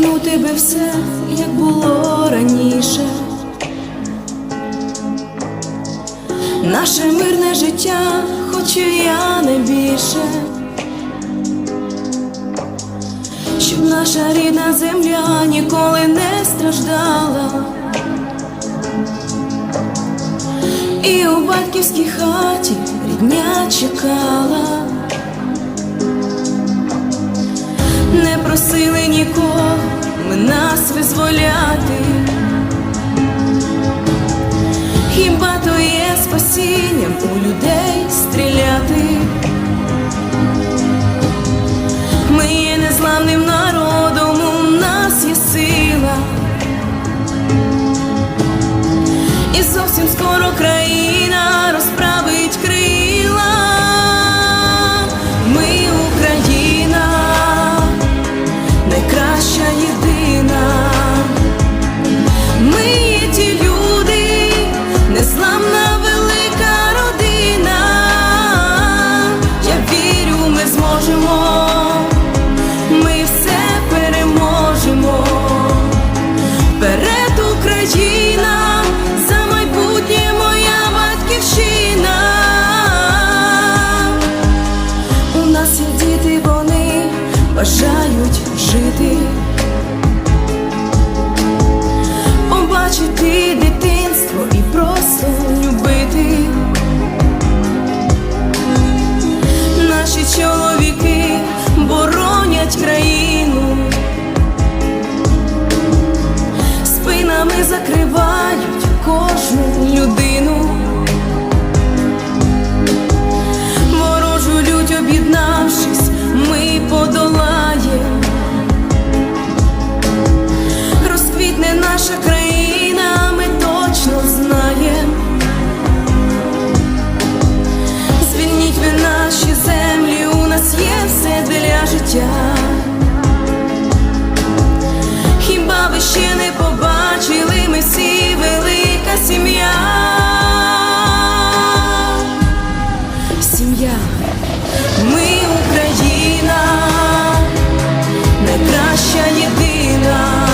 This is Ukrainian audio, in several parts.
повернути би все, як було раніше. Наше мирне життя, хоч і я не більше, щоб наша рідна земля ніколи не страждала. І у батьківській хаті рідня чекала, не просили нікого нас визволяти. Хіба то є спасінням у людей стріляти? Ми є незламним народом, у нас є сила. І зовсім скоро країна бажають жити. Сім'я? Сім'я, ми Україна, найкраща єдина.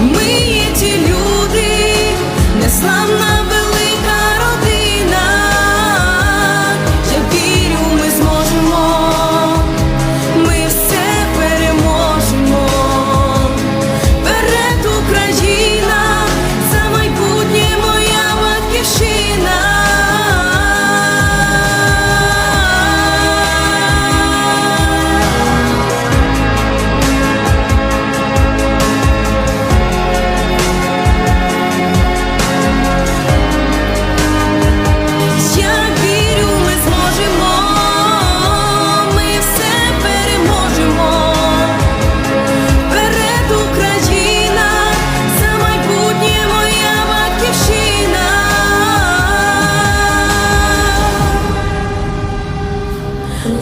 Ми є ті люди, незламна